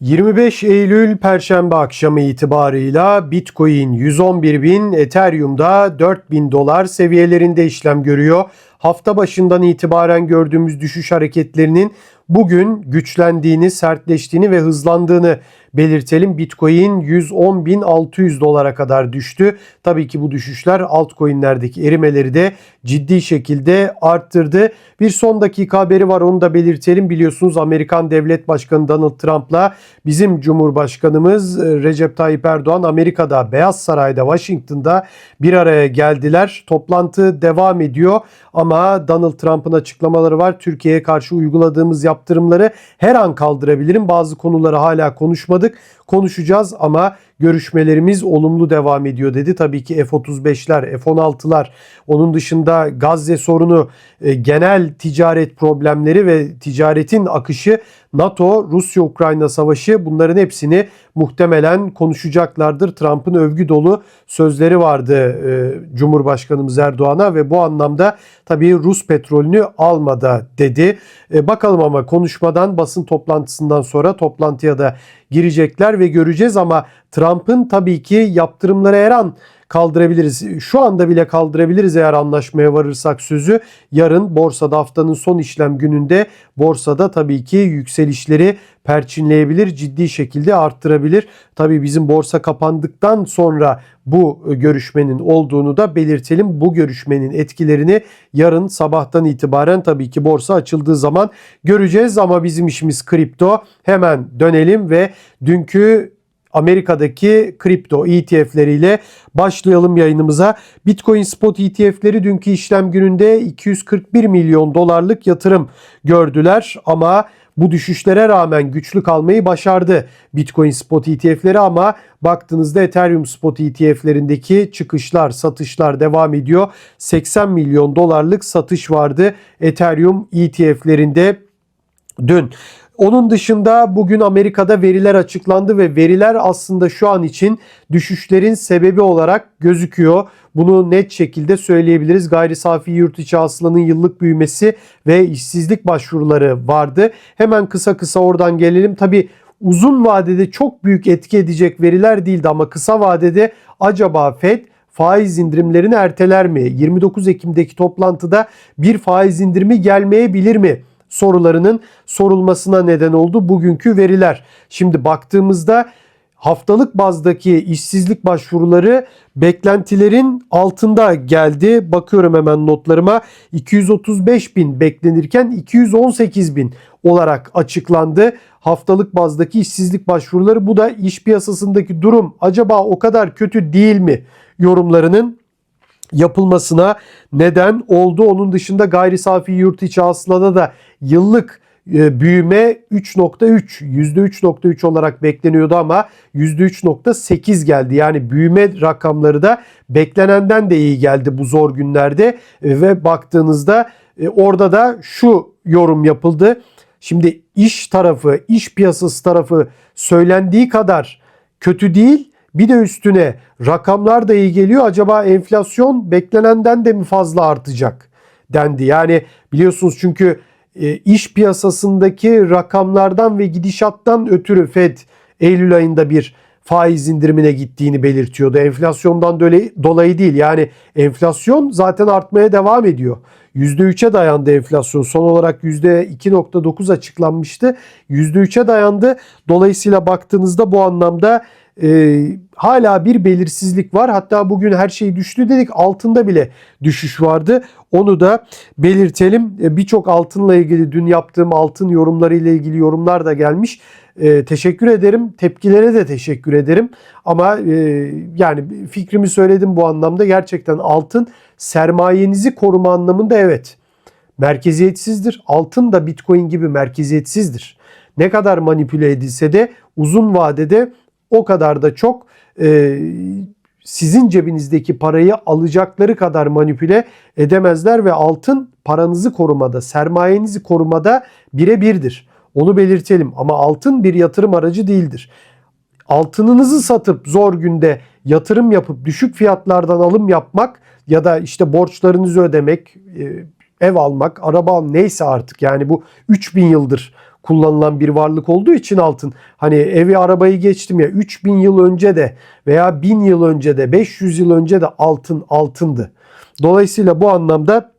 25 Eylül Perşembe akşamı itibarıyla Bitcoin 111 bin, Ethereum'da 4 bin dolar seviyelerinde işlem görüyor. Hafta başından itibaren gördüğümüz düşüş hareketlerinin bugün güçlendiğini, sertleştiğini ve hızlandığını belirtelim. Bitcoin 110.600 dolara kadar düştü. Tabii ki bu düşüşler altcoin'lerdeki erimeleri de ciddi şekilde arttırdı. Bir son dakika haberi var onu da belirtelim. Biliyorsunuz Amerikan Devlet Başkanı Donald Trump'la bizim Cumhurbaşkanımız e, Recep Tayyip Erdoğan Amerika'da Beyaz Saray'da Washington'da bir araya geldiler. Toplantı devam ediyor ama Donald Trump'ın açıklamaları var. Türkiye'ye karşı uyguladığımız yaptırımları her an kaldırabilirim. Bazı konuları hala konuşmadık. başladık. Konuşacağız ama görüşmelerimiz olumlu devam ediyor dedi. Tabii ki F-35'ler, F-16'lar, onun dışında Gazze sorunu, e, genel ticaret problemleri ve ticaretin akışı, NATO, Rusya-Ukrayna savaşı bunların hepsini muhtemelen konuşacaklardır. Trump'ın övgü dolu sözleri vardı e, Cumhurbaşkanımız Erdoğan'a ve bu anlamda tabii Rus petrolünü almada dedi. E, bakalım ama konuşmadan basın toplantısından sonra toplantıya da girecekler ve göreceğiz ama Trump'ın tabii ki yaptırımları her an kaldırabiliriz. Şu anda bile kaldırabiliriz eğer anlaşmaya varırsak sözü. Yarın borsada haftanın son işlem gününde borsada tabii ki yükselişleri perçinleyebilir, ciddi şekilde arttırabilir. Tabii bizim borsa kapandıktan sonra bu görüşmenin olduğunu da belirtelim. Bu görüşmenin etkilerini yarın sabahtan itibaren tabii ki borsa açıldığı zaman göreceğiz ama bizim işimiz kripto. Hemen dönelim ve dünkü Amerika'daki kripto ETF'leriyle başlayalım yayınımıza. Bitcoin spot ETF'leri dünkü işlem gününde 241 milyon dolarlık yatırım gördüler ama bu düşüşlere rağmen güçlü kalmayı başardı Bitcoin spot ETF'leri ama baktığınızda Ethereum spot ETF'lerindeki çıkışlar, satışlar devam ediyor. 80 milyon dolarlık satış vardı Ethereum ETF'lerinde dün. Onun dışında bugün Amerika'da veriler açıklandı ve veriler aslında şu an için düşüşlerin sebebi olarak gözüküyor. Bunu net şekilde söyleyebiliriz. Gayri safi yurt içi hasılanın yıllık büyümesi ve işsizlik başvuruları vardı. Hemen kısa kısa oradan gelelim. Tabi uzun vadede çok büyük etki edecek veriler değildi ama kısa vadede acaba FED faiz indirimlerini erteler mi? 29 Ekim'deki toplantıda bir faiz indirimi gelmeyebilir mi? Sorularının sorulmasına neden oldu bugünkü veriler. Şimdi baktığımızda haftalık bazdaki işsizlik başvuruları beklentilerin altında geldi. Bakıyorum hemen notlarıma 235 bin beklenirken 218 bin olarak açıklandı. Haftalık bazdaki işsizlik başvuruları bu da iş piyasasındaki durum acaba o kadar kötü değil mi yorumlarının yapılmasına neden oldu. Onun dışında gayri safi yurt içi hasılada da yıllık e, büyüme 3.3 %3.3 olarak bekleniyordu ama %3.8 geldi. Yani büyüme rakamları da beklenenden de iyi geldi bu zor günlerde E, ve baktığınızda e, orada da şu yorum yapıldı. Şimdi iş tarafı, iş piyasası tarafı söylendiği kadar kötü değil. Bir de üstüne rakamlar da iyi geliyor. Acaba enflasyon beklenenden de mi fazla artacak dendi. Yani biliyorsunuz çünkü iş piyasasındaki rakamlardan ve gidişattan ötürü Fed Eylül ayında bir faiz indirimine gittiğini belirtiyordu. Enflasyondan dolayı değil. Yani enflasyon zaten artmaya devam ediyor. %3'e dayandı enflasyon. Son olarak %2.9 açıklanmıştı. %3'e dayandı. Dolayısıyla baktığınızda bu anlamda e, hala bir belirsizlik var. Hatta bugün her şey düştü dedik. Altında bile düşüş vardı. Onu da belirtelim. E, Birçok altınla ilgili dün yaptığım altın yorumları ile ilgili yorumlar da gelmiş. E, teşekkür ederim. Tepkilere de teşekkür ederim. Ama e, yani fikrimi söyledim bu anlamda. Gerçekten altın sermayenizi koruma anlamında evet. Merkeziyetsizdir. Altın da Bitcoin gibi merkeziyetsizdir. Ne kadar manipüle edilse de uzun vadede o kadar da çok e, sizin cebinizdeki parayı alacakları kadar manipüle edemezler ve altın paranızı korumada, sermayenizi korumada birebirdir. Onu belirtelim ama altın bir yatırım aracı değildir. Altınınızı satıp zor günde yatırım yapıp düşük fiyatlardan alım yapmak ya da işte borçlarınızı ödemek, e, ev almak, araba almak neyse artık yani bu 3000 yıldır kullanılan bir varlık olduğu için altın. Hani evi arabayı geçtim ya 3000 yıl önce de veya 1000 yıl önce de 500 yıl önce de altın altındı. Dolayısıyla bu anlamda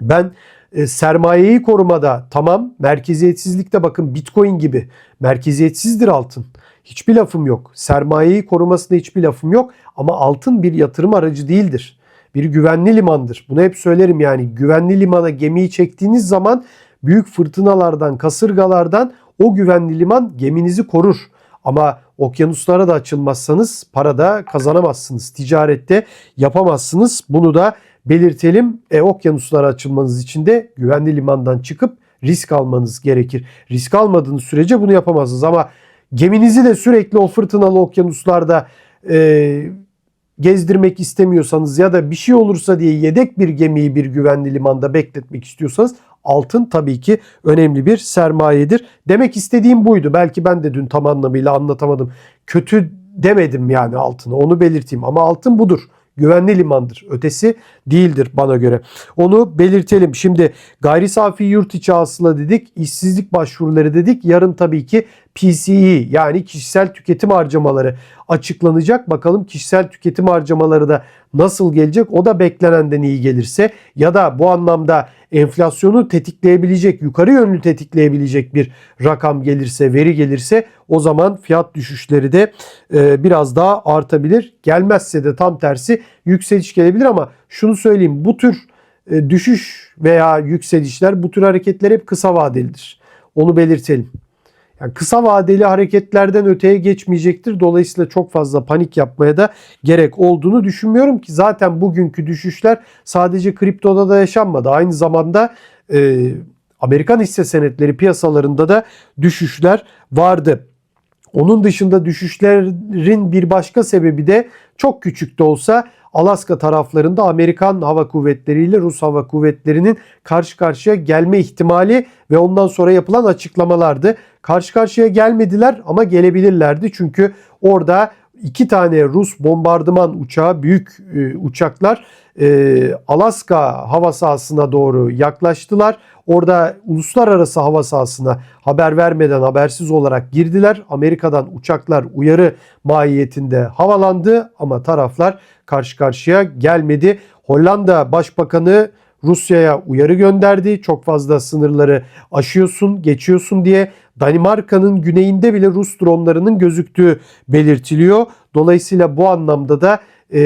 ben e, sermayeyi korumada tamam merkeziyetsizlikte bakın bitcoin gibi merkeziyetsizdir altın. Hiçbir lafım yok. Sermayeyi korumasında hiçbir lafım yok ama altın bir yatırım aracı değildir. Bir güvenli limandır. Bunu hep söylerim yani güvenli limana gemiyi çektiğiniz zaman büyük fırtınalardan, kasırgalardan o güvenli liman geminizi korur. Ama okyanuslara da açılmazsanız para da kazanamazsınız. Ticarette yapamazsınız. Bunu da belirtelim. E, okyanuslara açılmanız için de güvenli limandan çıkıp risk almanız gerekir. Risk almadığınız sürece bunu yapamazsınız ama geminizi de sürekli o fırtınalı okyanuslarda e, gezdirmek istemiyorsanız ya da bir şey olursa diye yedek bir gemiyi bir güvenli limanda bekletmek istiyorsanız altın tabii ki önemli bir sermayedir. Demek istediğim buydu. Belki ben de dün tam anlamıyla anlatamadım. Kötü demedim yani altını onu belirteyim ama altın budur güvenli limandır. Ötesi değildir bana göre. Onu belirtelim. Şimdi gayri safi yurt içi hasıla dedik. işsizlik başvuruları dedik. Yarın tabii ki PCE yani kişisel tüketim harcamaları açıklanacak. Bakalım kişisel tüketim harcamaları da nasıl gelecek? O da beklenenden iyi gelirse ya da bu anlamda enflasyonu tetikleyebilecek, yukarı yönlü tetikleyebilecek bir rakam gelirse, veri gelirse o zaman fiyat düşüşleri de e, biraz daha artabilir. Gelmezse de tam tersi yükseliş gelebilir ama şunu söyleyeyim bu tür e, düşüş veya yükselişler bu tür hareketler hep kısa vadelidir. Onu belirtelim. Yani kısa vadeli hareketlerden öteye geçmeyecektir. Dolayısıyla çok fazla panik yapmaya da gerek olduğunu düşünmüyorum ki zaten bugünkü düşüşler sadece kriptoda da yaşanmadı. Aynı zamanda e, Amerikan hisse senetleri piyasalarında da düşüşler vardı. Onun dışında düşüşlerin bir başka sebebi de çok küçük de olsa Alaska taraflarında Amerikan Hava Kuvvetleri ile Rus Hava Kuvvetleri'nin karşı karşıya gelme ihtimali ve ondan sonra yapılan açıklamalardı. Karşı karşıya gelmediler ama gelebilirlerdi çünkü orada iki tane Rus bombardıman uçağı, büyük e, uçaklar e, Alaska hava sahasına doğru yaklaştılar. Orada uluslararası hava sahasına haber vermeden habersiz olarak girdiler. Amerika'dan uçaklar uyarı mahiyetinde havalandı ama taraflar karşı karşıya gelmedi. Hollanda Başbakanı Rusya'ya uyarı gönderdi. Çok fazla sınırları aşıyorsun, geçiyorsun diye. Danimarka'nın güneyinde bile Rus dronlarının gözüktüğü belirtiliyor. Dolayısıyla bu anlamda da e,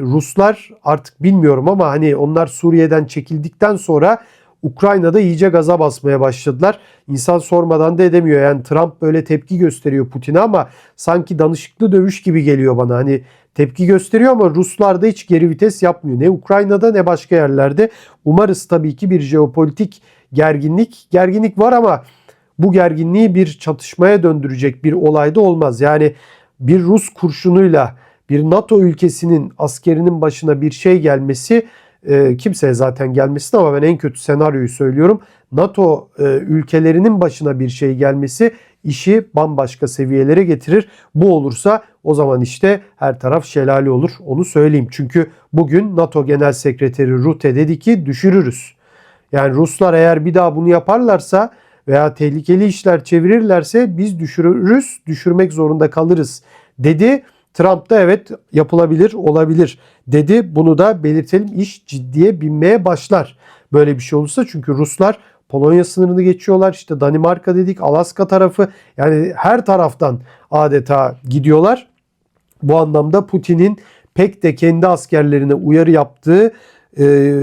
Ruslar artık bilmiyorum ama hani onlar Suriye'den çekildikten sonra Ukrayna'da iyice gaza basmaya başladılar. İnsan sormadan da edemiyor. Yani Trump böyle tepki gösteriyor Putin'e ama sanki danışıklı dövüş gibi geliyor bana. Hani tepki gösteriyor ama Ruslar da hiç geri vites yapmıyor. Ne Ukrayna'da ne başka yerlerde. Umarız tabii ki bir jeopolitik gerginlik. Gerginlik var ama bu gerginliği bir çatışmaya döndürecek bir olay da olmaz. Yani bir Rus kurşunuyla bir NATO ülkesinin askerinin başına bir şey gelmesi e, kimseye zaten gelmesin ama ben en kötü senaryoyu söylüyorum. NATO e, ülkelerinin başına bir şey gelmesi işi bambaşka seviyelere getirir. Bu olursa o zaman işte her taraf şelale olur. Onu söyleyeyim. Çünkü bugün NATO Genel Sekreteri Rutte dedi ki düşürürüz. Yani Ruslar eğer bir daha bunu yaparlarsa veya tehlikeli işler çevirirlerse biz düşürürüz, düşürmek zorunda kalırız dedi. Trump da evet yapılabilir, olabilir dedi. Bunu da belirtelim. İş ciddiye binmeye başlar. Böyle bir şey olursa çünkü Ruslar Polonya sınırını geçiyorlar. İşte Danimarka dedik, Alaska tarafı yani her taraftan adeta gidiyorlar. Bu anlamda Putin'in pek de kendi askerlerine uyarı yaptığı e,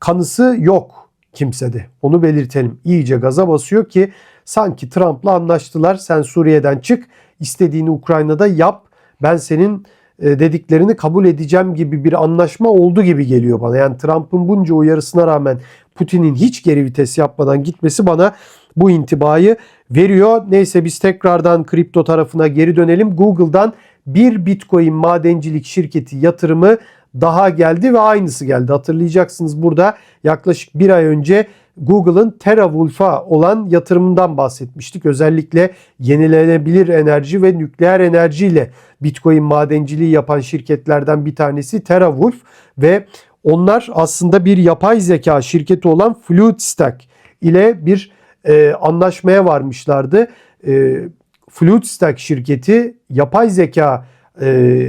kanısı yok kimsede. Onu belirtelim. İyice gaza basıyor ki sanki Trump'la anlaştılar. Sen Suriye'den çık, istediğini Ukrayna'da yap ben senin e, dediklerini kabul edeceğim gibi bir anlaşma oldu gibi geliyor bana. Yani Trump'ın bunca uyarısına rağmen Putin'in hiç geri vites yapmadan gitmesi bana bu intibayı veriyor. Neyse biz tekrardan kripto tarafına geri dönelim. Google'dan bir Bitcoin madencilik şirketi yatırımı daha geldi ve aynısı geldi. Hatırlayacaksınız burada yaklaşık bir ay önce Google'ın TeraWulf'a olan yatırımından bahsetmiştik. Özellikle yenilenebilir enerji ve nükleer enerjiyle Bitcoin madenciliği yapan şirketlerden bir tanesi TeraWulf ve onlar aslında bir yapay zeka şirketi olan Fluidstack ile bir e, anlaşmaya varmışlardı. E, Fluidstack şirketi yapay zeka e,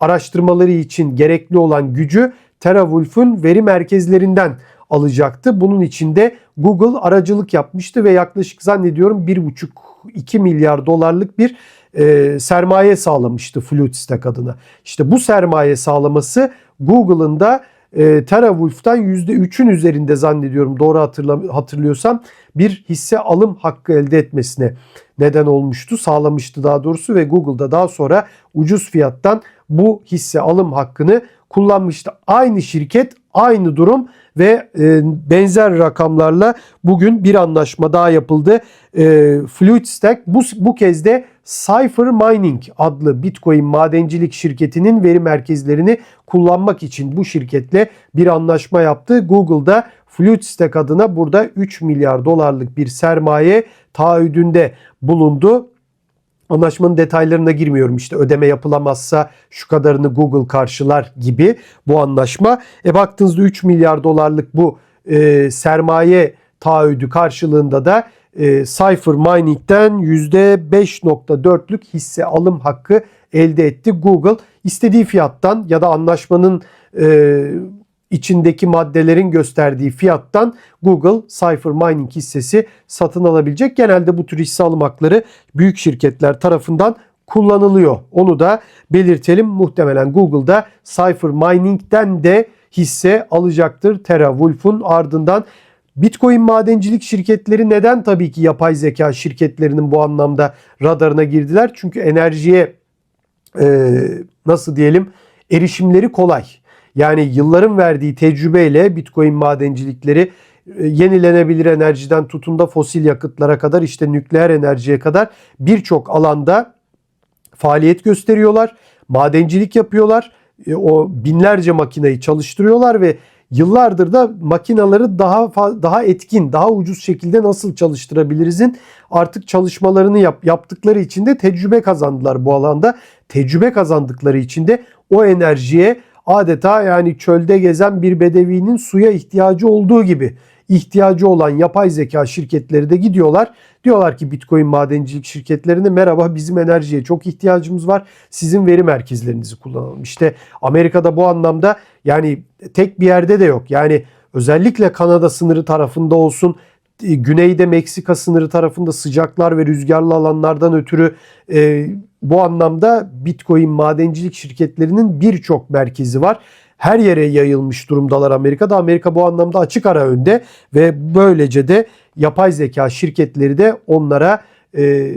araştırmaları için gerekli olan gücü TeraWulf'un veri merkezlerinden alacaktı. Bunun için de Google aracılık yapmıştı ve yaklaşık zannediyorum 1,5-2 milyar dolarlık bir e, sermaye sağlamıştı Fluidstack adına. İşte bu sermaye sağlaması Google'ın da e, TeraWulf'tan %3'ün üzerinde zannediyorum doğru hatırla, hatırlıyorsam bir hisse alım hakkı elde etmesine neden olmuştu, sağlamıştı daha doğrusu ve Google'da daha sonra ucuz fiyattan bu hisse alım hakkını kullanmıştı. Aynı şirket, aynı durum ve e, benzer rakamlarla bugün bir anlaşma daha yapıldı. E, Fluidstack bu, bu kez de Cypher Mining adlı Bitcoin madencilik şirketinin veri merkezlerini kullanmak için bu şirketle bir anlaşma yaptı. Google'da Fluidstack adına burada 3 milyar dolarlık bir sermaye taahhüdünde bulundu. Anlaşmanın detaylarına girmiyorum işte ödeme yapılamazsa şu kadarını Google karşılar gibi bu anlaşma. E baktığınızda 3 milyar dolarlık bu e, sermaye taahhüdü karşılığında da e, Cypher Mining'den %5.4'lük hisse alım hakkı elde etti. Google istediği fiyattan ya da anlaşmanın e, içindeki maddelerin gösterdiği fiyattan Google Cypher Mining hissesi satın alabilecek. Genelde bu tür hisse alım hakları büyük şirketler tarafından kullanılıyor. Onu da belirtelim. Muhtemelen Google'da Cypher Mining'den de hisse alacaktır. TeraWulf'un ardından Bitcoin madencilik şirketleri neden tabii ki yapay zeka şirketlerinin bu anlamda radarına girdiler? Çünkü enerjiye e, nasıl diyelim erişimleri kolay. Yani yılların verdiği tecrübeyle Bitcoin madencilikleri e, yenilenebilir enerjiden tutun da fosil yakıtlara kadar işte nükleer enerjiye kadar birçok alanda faaliyet gösteriyorlar. Madencilik yapıyorlar. E, o binlerce makineyi çalıştırıyorlar ve yıllardır da makinaları daha daha etkin, daha ucuz şekilde nasıl çalıştırabilirizin artık çalışmalarını yap, yaptıkları için de tecrübe kazandılar bu alanda. Tecrübe kazandıkları için de o enerjiye adeta yani çölde gezen bir bedevinin suya ihtiyacı olduğu gibi ihtiyacı olan yapay zeka şirketleri de gidiyorlar. Diyorlar ki Bitcoin madencilik şirketlerine merhaba bizim enerjiye çok ihtiyacımız var. Sizin veri merkezlerinizi kullanalım. İşte Amerika'da bu anlamda yani tek bir yerde de yok. Yani özellikle Kanada sınırı tarafında olsun güneyde Meksika sınırı tarafında sıcaklar ve rüzgarlı alanlardan ötürü e, bu anlamda Bitcoin madencilik şirketlerinin birçok merkezi var. Her yere yayılmış durumdalar Amerika'da. Amerika bu anlamda açık ara önde ve böylece de yapay zeka şirketleri de onlara e,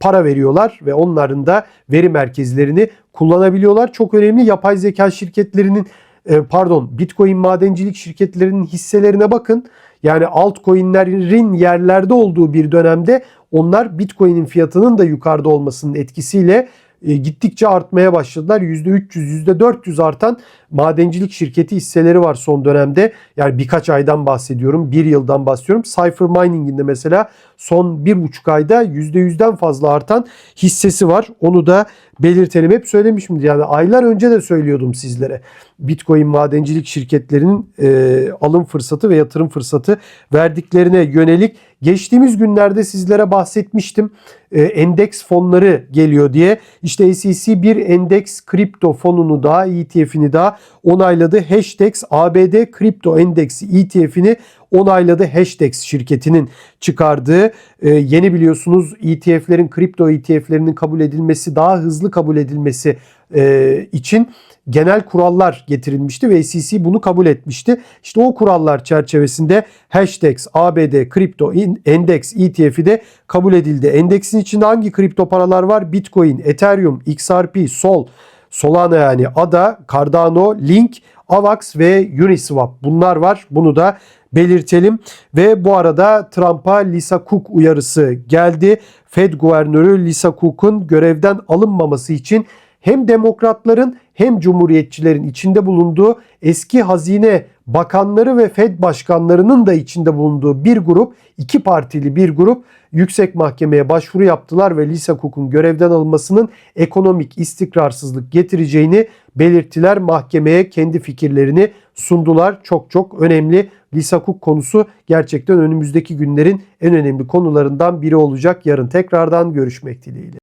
para veriyorlar ve onların da veri merkezlerini kullanabiliyorlar. Çok önemli yapay zeka şirketlerinin e, pardon Bitcoin madencilik şirketlerinin hisselerine bakın. Yani altcoin'lerin yerlerde olduğu bir dönemde onlar Bitcoin'in fiyatının da yukarıda olmasının etkisiyle e, gittikçe artmaya başladılar. %300, %400 artan madencilik şirketi hisseleri var son dönemde. Yani birkaç aydan bahsediyorum. Bir yıldan bahsediyorum. Cypher Mining'in de mesela son bir buçuk ayda %100'den fazla artan hissesi var. Onu da belirtelim. Hep söylemişimdir. Yani aylar önce de söylüyordum sizlere. Bitcoin madencilik şirketlerinin e, alım fırsatı ve yatırım fırsatı verdiklerine yönelik geçtiğimiz günlerde sizlere bahsetmiştim. E, endeks fonları geliyor diye. İşte SEC bir endeks kripto fonunu daha ETF'ini daha onayladı. Hashtags ABD kripto endeksi ETF'ini onayladı. Hashtags şirketinin çıkardığı e, yeni biliyorsunuz ETF'lerin kripto ETF'lerinin kabul edilmesi daha hızlı kabul edilmesi e, için genel kurallar getirilmişti ve SEC bunu kabul etmişti. İşte o kurallar çerçevesinde Hashtags ABD kripto endeks ETF'i de kabul edildi. Endeksin içinde hangi kripto paralar var? Bitcoin, Ethereum, XRP, Sol, Solana yani ADA, Cardano, Link, AVAX ve Uniswap bunlar var. Bunu da belirtelim. Ve bu arada Trump'a Lisa Cook uyarısı geldi. Fed Guvernörü Lisa Cook'un görevden alınmaması için hem demokratların hem cumhuriyetçilerin içinde bulunduğu eski hazine bakanları ve Fed başkanlarının da içinde bulunduğu bir grup, iki partili bir grup yüksek mahkemeye başvuru yaptılar ve Lisa Cook'un görevden alınmasının ekonomik istikrarsızlık getireceğini belirttiler. Mahkemeye kendi fikirlerini sundular. Çok çok önemli. Lisa Cook konusu gerçekten önümüzdeki günlerin en önemli konularından biri olacak. Yarın tekrardan görüşmek dileğiyle.